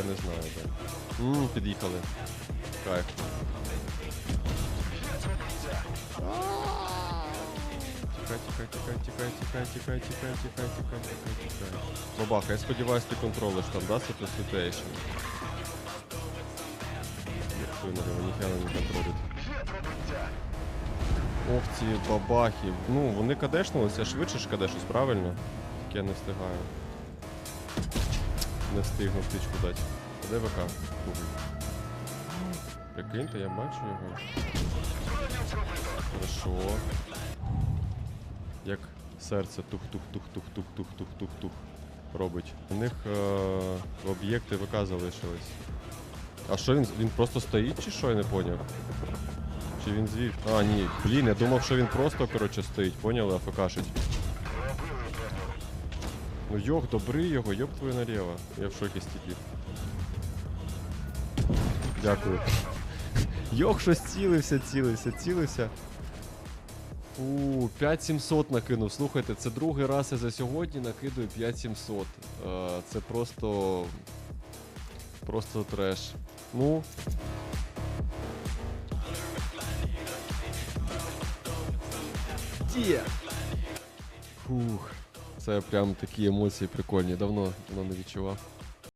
я не знаю, де. Ммм, під'їхали. Кайф. Тікай, тікай, тікай, тікай, тікай, тікай, тікай, тікай, тікай, тікай, тікай. Бабаха, я сподіваюся, ти контролиш там, да, Сето Situation? Ніхто не ніхто не контролить. Ох, ці бабахи. Ну, вони кадешнулися, швидше ж кадешусь, правильно? Тільки я не встигаю. Не встигну птичку дати. А Де ВК? Прикиньте, я бачу його. Хорошо. Як серце тух-тух-тух-тух-тух-тух-тух-тух робить. У них е- об'єкти ВК залишились. А що він? Він просто стоїть чи що, я не поняв? Чи він звів? А, ні, блін, я думав, що він просто, коротше, стоїть, поняли, АФКшить. Ну йох, добри його, йоп твою наліво. Я в шокі стільки. Дякую. Йох, щось цілився, цілився, цілився. Фу, 5700 накинув. Слухайте, це другий раз я за сьогодні накидаю 5700. Е, Це просто. Просто треш. Ну. Фух. Це прям такі емоції прикольні. Давно, давно не відчував.